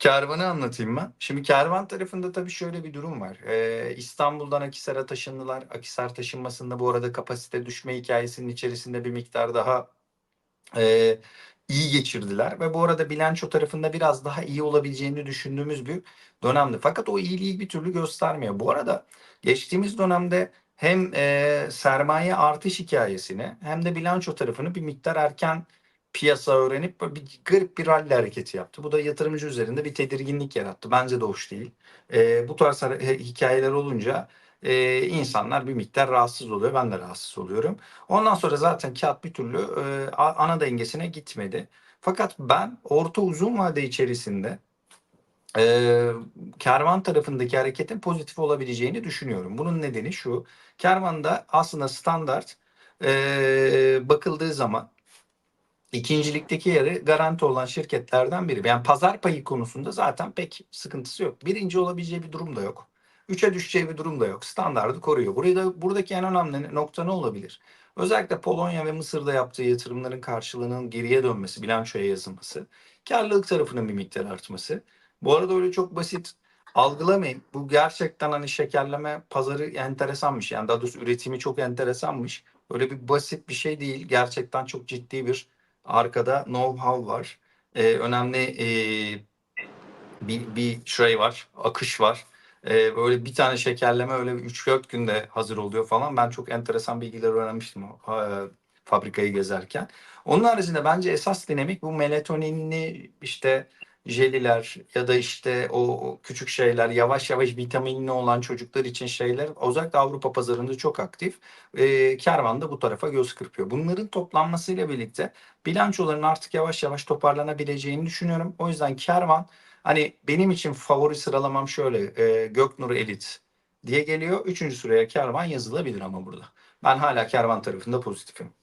Kervan'ı anlatayım ben. Şimdi kervan tarafında tabii şöyle bir durum var. Ee, İstanbul'dan Akhisar'a taşındılar. Akhisar taşınmasında bu arada kapasite düşme hikayesinin içerisinde bir miktar daha e, iyi geçirdiler. Ve bu arada bilanço tarafında biraz daha iyi olabileceğini düşündüğümüz bir dönemdi. Fakat o iyiliği bir türlü göstermiyor. Bu arada geçtiğimiz dönemde hem e, sermaye artış hikayesini hem de bilanço tarafını bir miktar erken piyasa öğrenip bir garip bir rally hareketi yaptı. Bu da yatırımcı üzerinde bir tedirginlik yarattı. Bence de hoş değil. E, bu tarz hikayeler olunca e, insanlar bir miktar rahatsız oluyor. Ben de rahatsız oluyorum. Ondan sonra zaten kağıt bir türlü e, ana dengesine gitmedi. Fakat ben orta uzun vade içerisinde e, kervan tarafındaki hareketin pozitif olabileceğini düşünüyorum. Bunun nedeni şu. Kervanda aslında standart e, bakıldığı zaman ikincilikteki yeri garanti olan şirketlerden biri. Yani pazar payı konusunda zaten pek sıkıntısı yok. Birinci olabileceği bir durum da yok. Üçe düşeceği bir durum da yok. Standardı koruyor. Burada, buradaki en önemli nokta ne olabilir? Özellikle Polonya ve Mısır'da yaptığı yatırımların karşılığının geriye dönmesi, bilançoya yazılması, karlılık tarafının bir miktar artması. Bu arada öyle çok basit algılamayın. Bu gerçekten hani şekerleme pazarı enteresanmış. Yani daha doğrusu üretimi çok enteresanmış. Öyle bir basit bir şey değil. Gerçekten çok ciddi bir arkada know-how var. Ee, önemli ee, bir, bir şey var, akış var. Ee, böyle bir tane şekerleme öyle 3-4 günde hazır oluyor falan. Ben çok enteresan bilgiler öğrenmiştim e, fabrikayı gezerken. Onun haricinde bence esas dinamik bu melatoninli işte jeliler ya da işte o küçük şeyler yavaş yavaş vitaminli olan çocuklar için şeyler özellikle Avrupa pazarında çok aktif. Ee, kervan da bu tarafa göz kırpıyor. Bunların toplanmasıyla birlikte bilançoların artık yavaş yavaş toparlanabileceğini düşünüyorum. O yüzden kervan Hani benim için favori sıralamam şöyle. E, Göknur Elit diye geliyor. Üçüncü sıraya Kervan yazılabilir ama burada. Ben hala Kervan tarafında pozitifim.